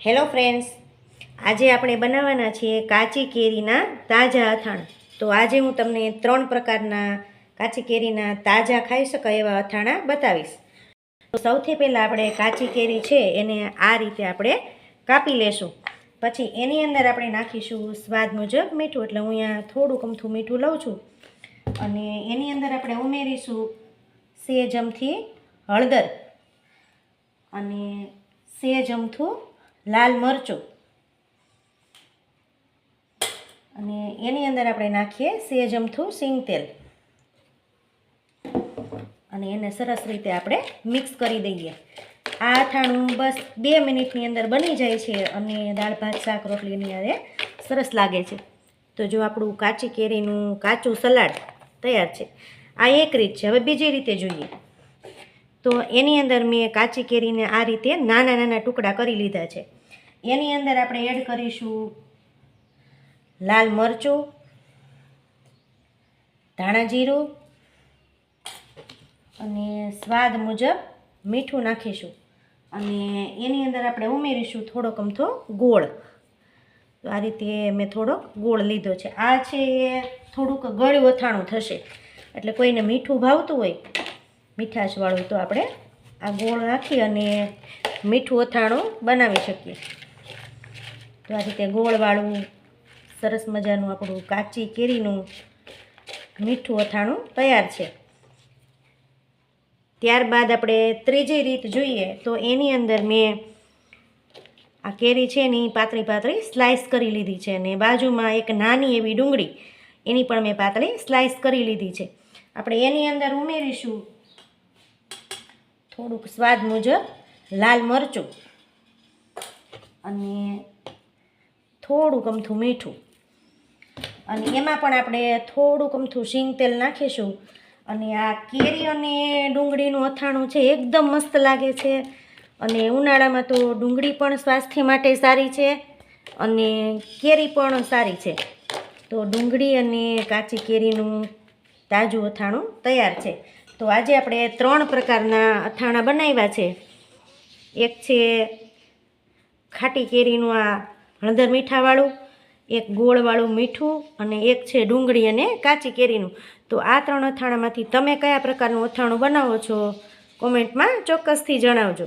Hello friends, આજે આપણે બનાવવાના છીએ કાચી કેરીના તાજા અથાણ. તો આજે હું તમને ત્રણ પ્રકારના કાચી કેરીના તાજા ખાઈ શકાય એવા અથાણા બતાવીશ. તો સૌથી પહેલાં આપણે કાચી કેરી છે એને આ રીતે આપણે કાપી લેશું. પછી એની અંદર આપણે નાખીશું સ્વાદ મુજબ મીઠું, એટલે હું અહીંયા થોડુંક અમથું મીઠું લઉં છું. અને એની અંદર આપણે ઉમેરીશું સેજ હળદર. અને સેજ લાલ મરચું. અને એની અંદર આપણે નાખીએ સેજ અમથું સિંગ તેલ. અને એને સરસ રીતે આપણે મિક્સ કરી દઈએ. આ અથાણું બસ બે મિનિટની અંદર બની જાય છે અને દાળ, ભાત, શાક રોટલીની અરે સરસ લાગે છે. તો જો આપણું કાચી કેરીનું કાચું સલાડ તૈયાર છે. આ એક રીત છે. હવે બીજી રીતે જોઈએ. તો એની અંદર મેં કાચી કેરીને આ રીતે નાના નાના ટુકડા કરી લીધા છે. એની અંદર આપણે એડ કરીશું લાલ મરચું, ધાણા જીરું અને સ્વાદ મુજબ મીઠું નાખીશું. અને એની અંદર આપણે ઉમેરીશું થોડોક અમથો ગોળ. તો આ રીતે મેં થોડોક ગોળ લીધો છે. આ છે એ થોડુંક ગળ્યું અથાણું થશે. એટલે કોઈને મીઠું ભાવતું હોય, મીઠાશવાળું, તો આપણે આ ગોળ નાખી અને મીઠું અથાણું બનાવી શકીએ. તો આ રીતે ગોળવાળું, સરસ મજાનું આપણું કાચી કેરીનું મીઠું અથાણું તૈયાર છે. ત્યારબાદ આપણે ત્રીજી રીત જોઈએ તો એની અંદર મેં આ કેરી છે એની પાતળી પાતળી સ્લાઇસ કરી લીધી છે અને બાજુમાં એક નાની એવી ડુંગળી, એની પણ મેં પાતળી સ્લાઇસ કરી લીધી છે. આપણે એની અંદર ઉમેરીશું થોડુંક સ્વાદ મુજબ લાલ મરચું અને થોડુંક અમથું મીઠું. અને એમાં પણ આપણે થોડુંક અમથું શીંગ તેલ નાખીશું. અને આ કેરી અને ડુંગળીનું અથાણું છે, એકદમ મસ્ત લાગે છે. અને ઉનાળામાં તો ડુંગળી પણ સ્વાસ્થ્ય માટે સારી છે અને કેરી પણ સારી છે. તો ડુંગળી અને કાચી કેરીનું તાજું અથાણું તૈયાર છે. તો આજે આપણે ત્રણ પ્રકારના અથાણા બનાવ્યા છે. એક છે ખાટી કેરીનું આ હળદર મીઠાવાળું, એક ગોળવાળું મીઠું અને એક છે ડુંગળી અને કાચી કેરીનું. તો આ ત્રણ અથાણામાંથી તમે કયા પ્રકારનું અથાણું બનાવો છો? કોમેન્ટમાં ચોક્કસથી જણાવજો.